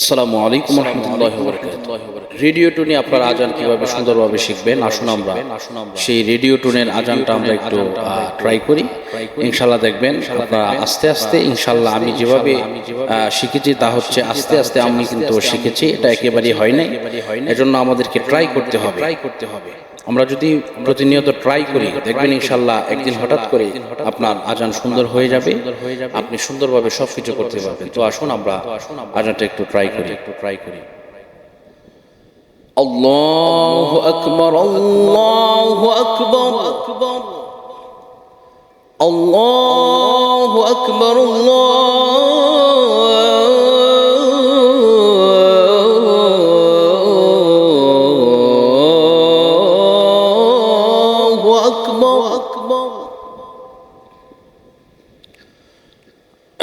আসসালামু আলাইকুম রহমতুল্লাহ রেডিও টুনে আপনার আজান কীভাবে সুন্দরভাবে শিখবেন, আসুন আমরা সেই রেডিও টুনের আজানটা আমরা একটু ট্রাই করি। ইনশাল্লাহ দেখবেন আপনারা আস্তে আস্তে ইনশাল্লাহ আমি যেভাবে শিখেছি তা হচ্ছে আস্তে আস্তে আমি কিন্তু শিখেছি, এটা একেবারেই হয় নাই। এজন্য আমাদেরকে ট্রাই করতে হবে ট্রাই করতে হবে। আমরা যদি প্রতিনিয়ত ট্রাই করি, দেখবেন ইনশাল্লাহ একদিন হঠাৎ করে আপনার আজান সুন্দর হয়ে যাবে, আপনি সুন্দরভাবে সব কিছু করতে পারবেন। তো আসুন আমরা আজানটা একটু ট্রাই করি একটু ট্রাই করি। আল্লাহ আকবর আল্লাহ আকবর। আল্লাহ আকবর, আল্লাহ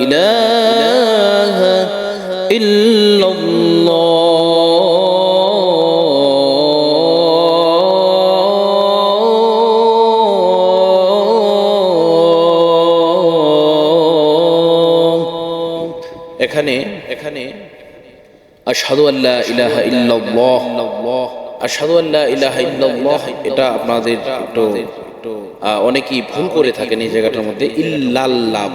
إله إلا الله এখানে এখানে আশহাদু আল্লাহ ইলাহা ইল্লাল্লাহ আশহাদু আল্লাহ ইলাহা ইল্লাল্লাহ এটা আপনাদের একটু আহ, অনেকেই ভুল করে থাকেন এই জায়গাটার মধ্যে ইল্লাল্লাহ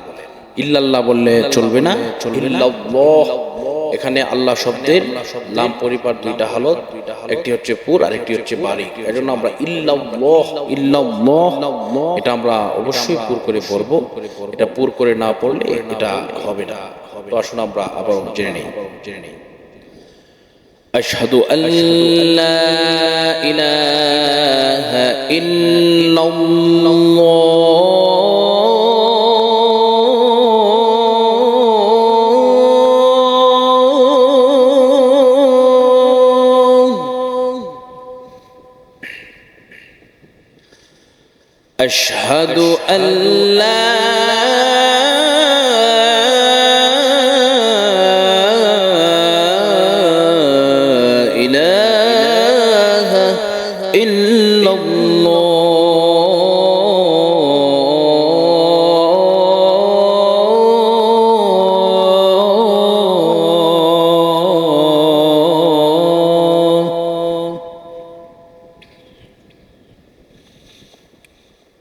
বলে ইল্লাল্লাহ বললে চলবে না ইল্লাল্লাহ এখানে আল্লাহ শব্দের লাম পরিবার দুইটা হালত একটি হচ্ছে পুর আর একটি হচ্ছে বাড়ি এজন্য আমরা ইল্লাল্লাহ ইল্লাল্লাহ এটা আমরা অবশ্যই পুর করে পড়ব এটা পুর করে না পড়লে এটা হবে না তো আসুন আমরা আবার জেনে নেই জেনে নেই أشهد أن لا إله إلا الله أشهد أن لا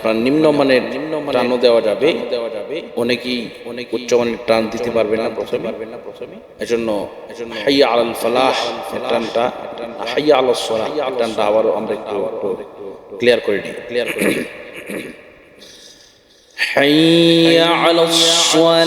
আপনার নিম্ন মানের নিম্ন টানও দেওয়া যাবে দেওয়া যাবে অনেকেই অনেক উচ্চ মানের টান দিতে পারবে না প্রথমে পারবে না প্রথমে এজন্য এজন্য হাইয়া আলাল ফালাহ টানটা হাইয়া আলাল সলাহ টানটা আবারও আমরা একটু একটু ক্লিয়ার করে নিই ক্লিয়ার করে নিই حي على الصلاة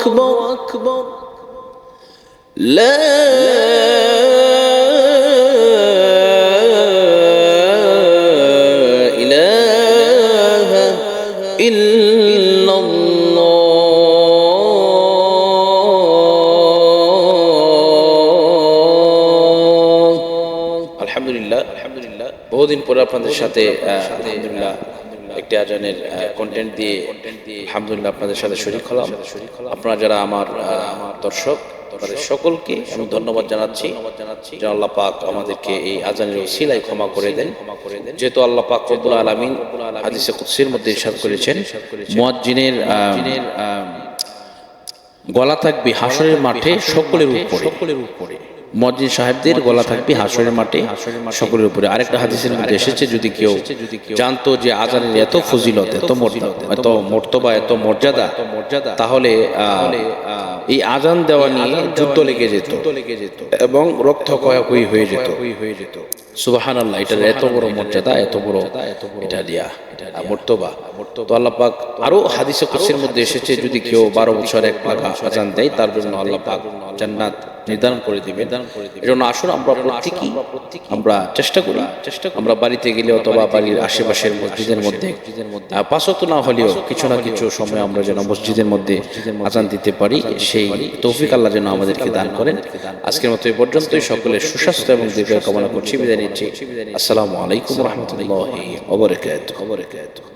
أكبر أكبر لا إله إلا الله আলহামদুলিল্লাহ আলহামদুলিল্লাহ বহুদিন পরে আপনাদের সাথে আহ, আলহামদুলিল্লাহ একটি আজানের কন্টেন্ট দিয়ে আলহামদুলিল্লাহ আপনাদের সাথে শরীর হলাম। আপনারা যারা আমার দর্শক, তাদের সকলকে আমি ধন্যবাদ জানাচ্ছি। যে আল্লাহ পাক আমাদেরকে এই আজানের সিলাই ক্ষমা করে দেন। যেহেতু আল্লাহ পাক রব্বুল আলামিন হাদিসে কুদসির মধ্যে ইরশাদ করেছেন, মুয়াজ্জিনের গলা থাকবে হাসরের মাঠে সকলের উপরে সকলের উপরে। মসজিদ সাহেবদের গলা থাকবে হাসরের মাঠে সকলের উপরে। আরেকটা হাদিসের মধ্যে এসেছে যদি কেউ জানতো যে আজানের এত ফজিলত এত মর্যাদা এত মর্তবা এত মর্যাদা মর্যাদা তাহলে এই আজান দেওয়া নিয়ে যুদ্ধ লেগে যেত লেগে যেত। এবং রক্ত কয়াকুই হয়ে যেত। হয়ে যেত। সুবাহান আল্লাহ এটার এত বড় মর্যাদা এত বড় এত বড় এটা দিয়া। মর্তবা। তো আল্লাহ পাক আরও হাদিসে কুসির মধ্যে এসেছে যদি কেউ বারো বছর এক পাক আজান দেয় তার জন্য আল্লাহ পাক জান্নাত নির্ধারণ করে দিবেন। এই জন্য আসুন আমরা প্রত্যেকেই আমরা চেষ্টা করি চেষ্টা আমরা বাড়িতে গেলে অথবা বাড়ির আশেপাশের মসজিদের মধ্যে পাঁচত না হলেও কিছু না কিছু সময় আমরা যেন মসজিদের মধ্যে আজান দিতে পারি সেই তৌফিক আল্লাহ যেন আমাদেরকে দান করেন। আজকের মতো এই পর্যন্তই সকলের সুস্বাস্থ্য এবং দীর্ঘ কামনা করছি বিদায় নিচ্ছি। আসসালামু আলাইকুম রহমতুল্লাহ peut-être.